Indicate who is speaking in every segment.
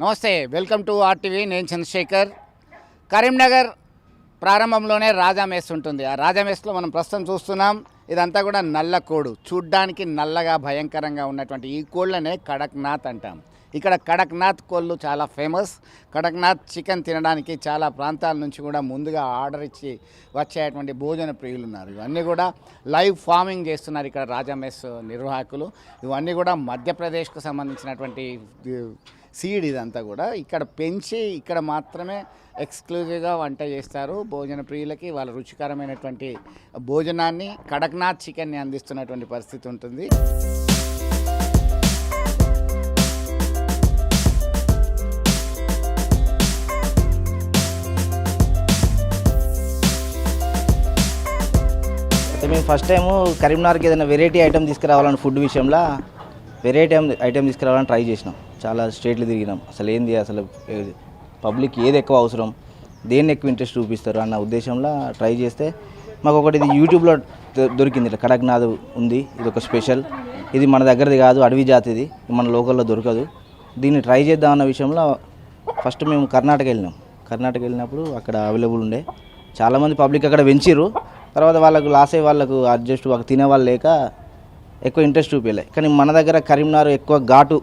Speaker 1: నమస్తే welcome to RTV నేను చంద్రశేఖర్. కరీంనగర్ ప్రారంభంలోనే రాజా మెస్ ఉంటుంది. ఆ రాజామేస్లో మనం ప్రస్తుతం చూస్తున్నాం ఇదంతా కూడా నల్ల కోడు. చూడ్డానికి నల్లగా భయంకరంగా ఉన్నటువంటి ఈ కోళ్ళనే కడక్నాథ్ అంటాం. ఇక్కడ కడక్నాథ్ కోళ్ళు చాలా ఫేమస్. కడక్నాథ్ చికెన్ తినడానికి చాలా ప్రాంతాల నుంచి కూడా ముందుగా ఆర్డర్ ఇచ్చి వచ్చేటువంటి భోజన ప్రియులు ఉన్నారు. ఇవన్నీ కూడా లైవ్ ఫార్మింగ్ చేస్తున్నారు ఇక్కడ రాజా మెస్ నిర్వాహకులు. ఇవన్నీ కూడా మధ్యప్రదేశ్కు సంబంధించినటువంటి సీడ్ ఇదంతా కూడా. ఇక్కడ పెంచి ఇక్కడ మాత్రమే ఎక్స్క్లూజివ్గా వంట చేస్తారు. భోజన ప్రియులకి వాళ్ళ రుచికరమైనటువంటి భోజనాన్ని కడక్నాథ్ చికెన్ని అందిస్తున్నటువంటి పరిస్థితి ఉంటుంది.
Speaker 2: మేము ఫస్ట్ టైము కరీంనగర్కి ఏదైనా వెరైటీ ఐటమ్ తీసుకురావాలని ఫుడ్ విషయంలో వెరైటీ ఐటమ్ తీసుకురావాలని ట్రై చేసినాం. చాలా స్టేట్లు తిరిగినాం. అసలు ఏంది? అసలు పబ్లిక్ ఏది ఎక్కువ అవసరం? దేన్ని ఎక్కువ ఇంట్రెస్ట్ చూపిస్తారు అన్న ఉద్దేశంలో ట్రై చేస్తే మాకు ఒకటి ఇది యూట్యూబ్లో దొ- దొరికింది. ఇట్లా కడక్నాథ్ ఉంది. ఇది ఒక స్పెషల్. ఇది మన దగ్గరది కాదు అడవి జాతిది. మన లోకల్లో దొరకదు. దీన్ని ట్రై చేద్దాం అన్న విషయంలో ఫస్ట్ మేము కర్ణాటక వెళ్ళినాం. కర్ణాటక వెళ్ళినప్పుడు అక్కడ అవైలబుల్ ఉండే. చాలామంది పబ్లిక్ అక్కడ పెంచిర్రు. తర్వాత వాళ్ళకు లాస్ అయ్యే వాళ్ళకు అడ్జస్ట్ వాళ్ళకి తినే వాళ్ళు లేక ఎక్కువ ఇంట్రెస్ట్ చూపించలే కానీ మన దగ్గర కరీంనగర్ ఎక్కువ ఘాటు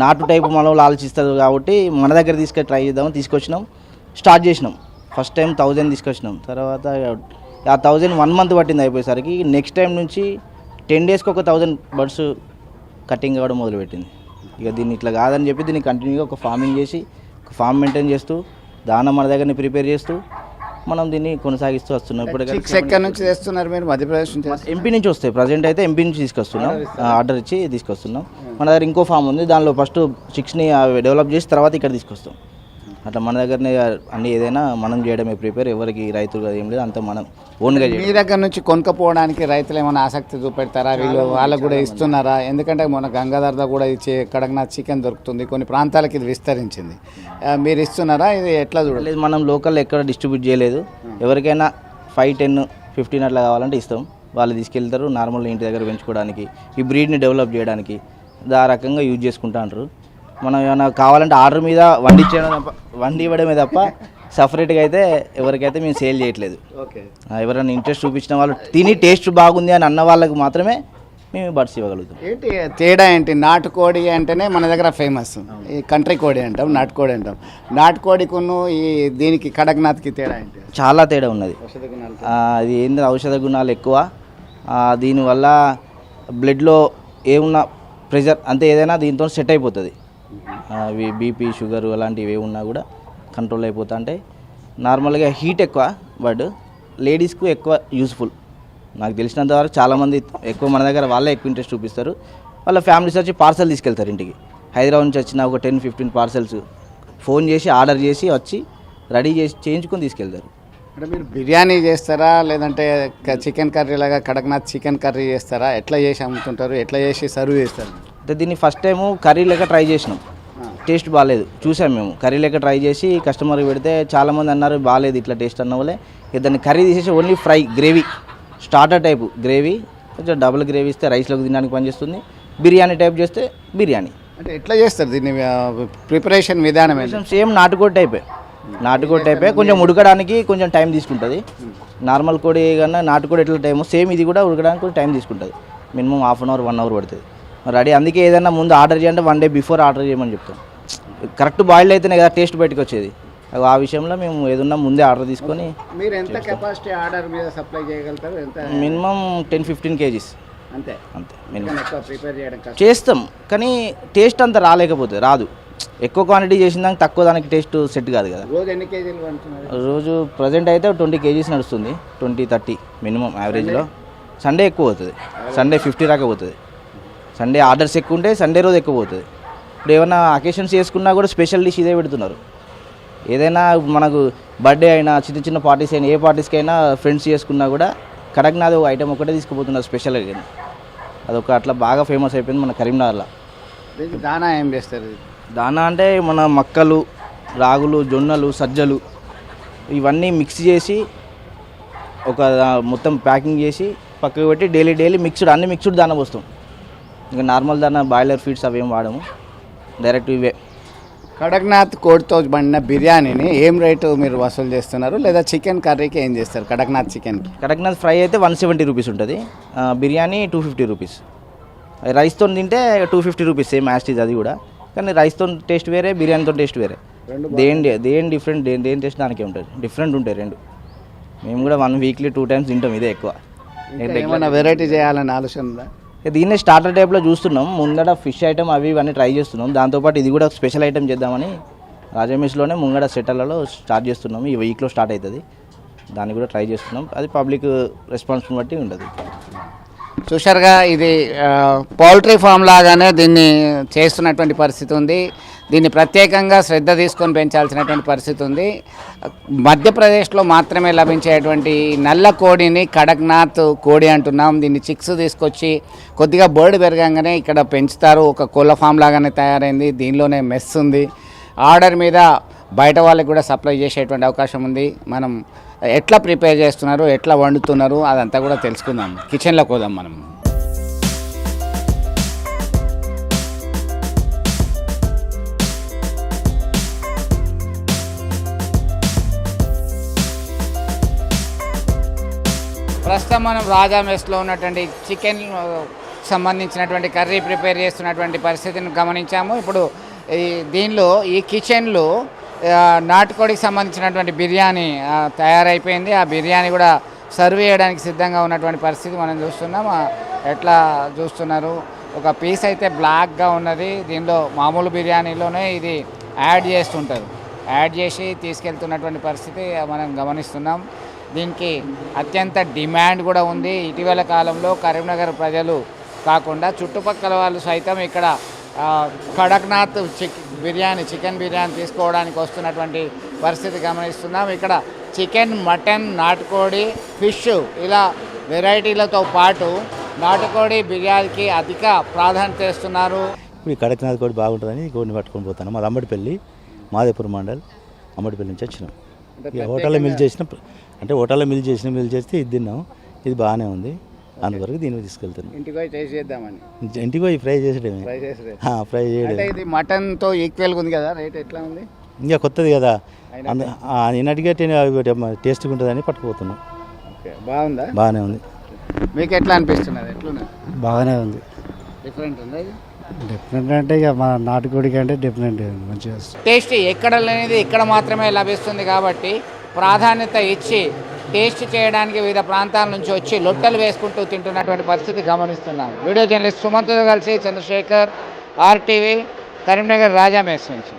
Speaker 2: నాటు టైపు మన వాళ్ళు కాబట్టి మన దగ్గర తీసుకొని ట్రై చేద్దామని తీసుకొచ్చినాం. స్టార్ట్ చేసినాం. ఫస్ట్ టైం థౌజండ్ తీసుకొచ్చినాం. తర్వాత ఆ థౌజండ్ వన్ మంత్ పట్టింది అయిపోయేసరికి నెక్స్ట్ టైం నుంచి టెన్ డేస్కి ఒక థౌజండ్ బర్డ్స్ కటింగ్ అవ్వడం మొదలుపెట్టింది. ఇక దీన్ని ఇట్లా కాదని చెప్పి దీన్ని కంటిన్యూగా ఒక ఫార్మింగ్ చేసి ఒక ఫామ్ మెయింటైన్ చేస్తూ దాన మన దగ్గరని ప్రిపేర్ చేస్తూ మనం దీన్ని కొనసాగిస్తూ వస్తున్నాం. ఇప్పుడు
Speaker 1: ఎక్కడి నుంచి తెస్తున్నారు మీరు? మధ్యప్రదేశ్ నుంచి?
Speaker 2: ఎంపీ నుంచి వస్తాయి. ప్రజెంట్ అయితే ఎంపీ నుంచి తీసుకొస్తున్నాం. ఆర్డర్ ఇచ్చి తీసుకొస్తున్నాం. మన దగ్గర ఇంకో ఫామ్ ఉంది. దానిలో ఫస్ట్ చిక్స్ని డెవలప్ చేసి తర్వాత ఇక్కడ తీసుకొస్తాం. అట్లా మన దగ్గరనే అన్ని ఏదైనా మనం చేయడమే ప్రిపేర్ ఎవరికి రైతులు ఏం లేదు అంతా మనం ఓన్గా
Speaker 1: మీ దగ్గర నుంచి కొనుక్కపోవడానికి రైతులు ఏమైనా ఆసక్తి చూపెడతారా? వీళ్ళు వాళ్ళకు కూడా ఇస్తున్నారా? ఎందుకంటే మన గంగాధర్ద కూడా ఇచ్చే కడక్నాథ్ చికెన్ దొరుకుతుంది కొన్ని ప్రాంతాలకు ఇది విస్తరించింది. మీరు ఇస్తున్నారా? ఇది ఎట్లా చూడాలి
Speaker 2: లేదు మనం లోకల్ ఎక్కడ డిస్ట్రిబ్యూట్ చేయలేదు. ఎవరికైనా ఫైవ్ టెన్ ఫిఫ్టీన్ అట్లా కావాలంటే ఇస్తాం. వాళ్ళు తీసుకెళ్తారు నార్మల్ ఇంటి దగ్గర పెంచుకోవడానికి ఈ బ్రీడ్ని డెవలప్ చేయడానికి ఆ రకంగా యూజ్ చేసుకుంటా అంటారు. మనం ఏమైనా కావాలంటే ఆర్డర్ మీద వండి ఇచ్చేయడం తప్ప వండి ఇవ్వడమే తప్ప సపరేట్గా అయితే ఎవరికైతే మేము సేల్ చేయట్లేదు. ఎవరైనా ఇంట్రెస్ట్ చూపించిన వాళ్ళు తిని టేస్ట్ బాగుంది అని అన్న వాళ్ళకి మాత్రమే మేము బడ్స్ ఇవ్వగలుగుతాం.
Speaker 1: ఏంటి తేడా ఏంటి? నాటుకోడి అంటేనే మన దగ్గర ఫేమస్ ఈ కంట్రీ కోడి అంటాం నాటుకోడి అంటాం. నాటుకోడికును ఈ దీనికి కడక్నాథ్కి తేడా ఏంటి?
Speaker 2: చాలా తేడా ఉన్నది.
Speaker 1: ఔషధ గుణాలు.
Speaker 2: ఆ, అది ఏంది? ఔషధ గుణాలు ఎక్కువ. దీనివల్ల బ్లడ్లో ఏమున్న ప్రెషర్ అంతే ఏదైనా దీంతో సెట్ అయిపోతుంది. అవి బీపీ షుగర్ అలాంటివి ఏ ఉన్నా కూడా కంట్రోల్ అయిపోతా అంటే నార్మల్గా హీట్ ఎక్కువ బట్ లేడీస్కు ఎక్కువ యూస్ఫుల్ నాకు తెలిసినంత వరకు చాలామంది ఎక్కువ మన దగ్గర వాళ్ళే ఎక్కువ ఇంట్రెస్ట్ చూపిస్తారు. వాళ్ళ ఫ్యామిలీస్ వచ్చి పార్సల్ తీసుకెళ్తారు ఇంటికి. హైదరాబాద్ నుంచి వచ్చిన ఒక టెన్ ఫిఫ్టీన్ పార్సల్స్ ఫోన్ చేసి ఆర్డర్ చేసి వచ్చి రెడీ చేసి చేయించుకొని తీసుకెళ్తారు.
Speaker 1: అంటే మీరు బిర్యానీ చేస్తారా? లేదంటే చికెన్ కర్రీ లాగా కడక్నాథ్ చికెన్ కర్రీ చేస్తారా? ఎట్లా చేసి అమ్ముతుంటారు? ఎట్లా చేసి సర్వ్ చేస్తారు?
Speaker 2: అంటే దీన్ని ఫస్ట్ టైము కర్రీ లెక్క ట్రై చేసినాం. టేస్ట్ బాగాలేదు చూసాం మేము. కర్రీ లెక్క ట్రై చేసి కస్టమర్కి పెడితే చాలామంది అన్నారు బాగాలేదు ఇట్లా టేస్ట్ అన్న వాళ్ళే ఇక దాన్ని కర్రీ తీసేసి only fry gravy starter type gravy కొంచెం డబుల్ గ్రేవీ ఇస్తే రైస్లోకి తినడానికి పనిచేస్తుంది బిర్యానీ టైప్ చేస్తే బిర్యానీ
Speaker 1: అంటే ఎట్లా చేస్తారు దీన్ని? ప్రిపరేషన్ విధానం
Speaker 2: సేమ్ నాటుకోడి టైపే నాటుకోడి టైపే కొంచెం ఉడకడానికి కొంచెం టైం తీసుకుంటుంది. నార్మల్ కోడి కన్నా నాటుకోడి ఎట్లా టైం సేమ్ ఇది కూడా ఉడకడానికి కొంచెం టైం తీసుకుంటుంది. Minimum half an hour one hour పడుతుంది. రెడీ అందుకే ఏదైనా ముందు ఆర్డర్ చేయంటే వన్ డే బిఫోర్ ఆర్డర్ చేయమని చెప్తాం. కరెక్ట్ బాయిల్డ్ అయితేనే కదా టేస్ట్ బయటకు వచ్చేది ఆ విషయంలో మేము ఏదన్నా ముందే ఆర్డర్ తీసుకొని
Speaker 1: మీరు ఎంత కెపాసిటీ ఆర్డర్ మీద సప్లై చేయగలుగుతారు? ఎంత
Speaker 2: మినిమం టెన్ ఫిఫ్టీన్ కేజీస్
Speaker 1: అంతే.
Speaker 2: అంతే మినిమం.
Speaker 1: ప్రిపేర్ చేయడం
Speaker 2: చేస్తాం కానీ టేస్ట్ అంత రాలేకపోతే రాదు. ఎక్కువ క్వాంటిటీ చేసిన దానికి తక్కువ దానికి టేస్ట్ సెట్ కాదు కదా.
Speaker 1: రోజు ఎన్ని కేజీలు
Speaker 2: రోజు ప్రజెంట్ అయితే ట్వంటీ కేజీస్ నడుస్తుంది ట్వంటీ థర్టీ మినిమం యావరేజ్లో సండే ఎక్కువ అవుతుంది. సండే ఫిఫ్టీ దాకా పోతుంది. సండే ఆర్డర్స్ ఎక్కువ ఉంటే సండే రోజు ఎక్కువ పోతుంది. ఇప్పుడు ఏమైనా అకేషన్స్ చేసుకున్నా కూడా స్పెషల్ డిష్ ఇదే పెడుతున్నారు. ఏదైనా మనకు బర్త్డే అయినా చిన్న చిన్న పార్టీస్ అయినా ఏ పార్టీస్కి అయినా ఫ్రెండ్స్ చేసుకున్నా కూడా కడక్నాథ్ ఒక ఐటమ్ ఒకటే తీసుకుపోతున్నారు స్పెషల్గా అదొక అట్లా బాగా ఫేమస్ అయిపోయింది మన కరీంనగర్లో.
Speaker 1: దానా ఏం చేస్తారు?
Speaker 2: దానా అంటే మన మక్కలు రాగులు జొన్నలు సజ్జలు ఇవన్నీ మిక్స్ చేసి ఒక మొత్తం ప్యాకింగ్ చేసి పక్కకు పెట్టి డైలీ డైలీ మిక్స్డ్ అన్ని మిక్స్డ్ దాన పోస్తాం. ఇంకా నార్మల్ దాన బాయిలర్ ఫీడ్స్ అవి ఏం వాడము. డైరెక్ట్ ఇవే.
Speaker 1: కడక్నాథ్ కోడితో బండిన బిర్యానీని ఏం రేటు మీరు వసూలు చేస్తున్నారు? లేదా చికెన్ కర్రీకి ఏం చేస్తారు? కడక్నాథ్ చికెన్కి.
Speaker 2: కడక్నాథ్ ఫ్రై అయితే వన్ సెవెంటీ రూపీస్ ఉంటుంది. Biryani two fifty rupees. రైస్తో తింటే టూ ఫిఫ్టీ రూపీస్ సేమ్ యాస్టీజ్ అది కూడా. కానీ రైస్తో టేస్ట్ వేరే బిర్యానీతో టేస్ట్ వేరే. దేని దేని డిఫరెంట్ దేని దేని టేస్ట్ దానికే ఉంటుంది. డిఫరెంట్ ఉంటాయి రెండు. మేము కూడా వన్ వీక్లీ టూ టైమ్స్ తింటాం ఇదే ఎక్కువ.
Speaker 1: ఏమైనా వెరైటీ చేయాలని ఆలోచన ఉందా?
Speaker 2: దీన్ని స్టార్టర్ టైప్లో చూస్తున్నాం. ముందట ఫిష్ ఐటమ్ అవి ఇవన్నీ ట్రై చేస్తున్నాం. దాంతోపాటు ఇది కూడా స్పెషల్ ఐటమ్ చేద్దామని రాజమేష్లోనే ముంగడ సెటర్లలో స్టార్ట్ చేస్తున్నాం. ఈ వీక్లో స్టార్ట్ అవుతుంది. దాన్ని కూడా ట్రై చేస్తున్నాం. అది పబ్లిక్ రెస్పాన్స్ని బట్టి ఉంటుంది
Speaker 1: చూశారుగా ఇది పౌల్ట్రీ ఫామ్ లాగానే దీన్ని చేస్తున్నటువంటి పరిస్థితి ఉంది. దీన్ని ప్రత్యేకంగా శ్రద్ధ తీసుకొని పెంచాల్సినటువంటి పరిస్థితి ఉంది. మధ్యప్రదేశ్లో మాత్రమే లభించేటువంటి నల్ల కోడిని కడక్నాథ్ కోడి అంటున్నాం. దీన్ని చిక్స్ తీసుకొచ్చి కొద్దిగా బర్డ్ పెరగంగానే ఇక్కడ పెంచుతారు. ఒక కోళ్ళ ఫామ్ లాగానే తయారైంది. దీనిలోనే మెస్ ఉంది. ఆర్డర్ మీద బయట వాళ్ళకి కూడా సప్లై చేసేటువంటి అవకాశం ఉంది. మనం ఎట్లా ప్రిపేర్ చేస్తున్నారు ఎట్లా వండుతున్నారు అదంతా కూడా తెలుసుకుందాం. కిచెన్లోకి పోదాం మనం. ప్రస్తుతం మనం రాజా మెస్లో ఉన్నటువంటి చికెన్ సంబంధించినటువంటి కర్రీ ప్రిపేర్ చేస్తున్నటువంటి పరిస్థితిని గమనించాము. ఇప్పుడు ఈ దీనిలో ఈ కిచెన్లో నాటుకోడికి సంబంధించినటువంటి బిర్యానీ తయారైపోయింది. ఆ బిర్యానీ కూడా సర్వ్ చేయడానికి సిద్ధంగా ఉన్నటువంటి పరిస్థితి మనం చూస్తున్నాం. ఎట్లా చూస్తున్నారు? ఒక పీస్ అయితే బ్లాక్గా ఉన్నది. దీనిలో మామూలు బిర్యానీలోనే ఇది యాడ్ చేస్తుంటారు. యాడ్ చేసి తీసుకెళ్తున్నటువంటి పరిస్థితి మనం గమనిస్తున్నాం. దీనికి అత్యంత డిమాండ్ కూడా ఉంది. ఇటీవల కాలంలో కరీంనగర్ ప్రజలు కాకుండా చుట్టుపక్కల వాళ్ళు సైతం ఇక్కడ కడక్నాథ్ చిక్ బిర్యానీ చికెన్ బిర్యానీ తీసుకోవడానికి వస్తున్నటువంటి పరిస్థితి గమనిస్తున్నాం. ఇక్కడ చికెన్ మటన్ నాటుకోడి ఫిష్ ఇలా వెరైటీలతో పాటు నాటుకోడి బిర్యానీకి అధిక ప్రాధాన్యత ఇస్తున్నారు.
Speaker 3: ఇప్పుడు కడక్నాథ్ కోడి బాగుంటుందని కోడిని పట్టుకొని పోతాను మాది అమ్మడిపల్లి మాదేపూర్ మండల్. అమ్మడిపల్లి నుంచి వచ్చినాం. హోటల్లో మిల్ చేసిన అంటే హోటల్లో మిల్ చేసిన మిల్ చేస్తే ఇది తిన్నాం. ఇది బాగానే ఉంది. అందువరకు దీన్ని తీసుకెళ్తున్నాం.
Speaker 1: ఇంటికి పోయి టేస్ట్ చేద్దామని.
Speaker 3: ఇంటికి పోయి ఫ్రై చేసడమే
Speaker 1: ట్రై చేసి
Speaker 3: ఆ, ఫ్రై
Speaker 1: అంటే
Speaker 3: చేయడం
Speaker 1: ఇది మటన్తో ఈక్వల్గా ఉంది కదా రేట్ ఎట్లా ఉంది?
Speaker 3: ఇంకా కొత్తది కదా. అందు నిన్నటిగా టేస్ట్గా ఉంటుందని పట్టుకుపోతున్నాం.
Speaker 1: ఓకే బాగుందా?
Speaker 3: బాగానే ఉంది.
Speaker 1: మీకు ఎట్లా అనిపిస్తున్నది? ఎట్లున్నది?
Speaker 4: బాగానే ఉంది.
Speaker 1: డిఫరెంట్ ఉంది ఇది?
Speaker 4: డిఫరెంట్ అంటే ఇక మన నాటుకోడి కంటే డిఫరెంట్ మంచిగా
Speaker 1: టేస్ట్ ఎక్కడ లేనిది ఇక్కడ మాత్రమే లభిస్తుంది కాబట్టి ప్రాధాన్యత ఇచ్చి టేస్ట్ చేయడానికి వివిధ ప్రాంతాల నుంచి వచ్చి లొట్టలు వేసుకుంటూ తింటున్నటువంటి పరిస్థితి గమనిస్తున్నాం వీడియో జర్నలిస్ట్ సుమంత్తో కలిసి చంద్రశేఖర్ ఆర్టీవీ కరీంనగర్ రాజా మేస్ నుంచి.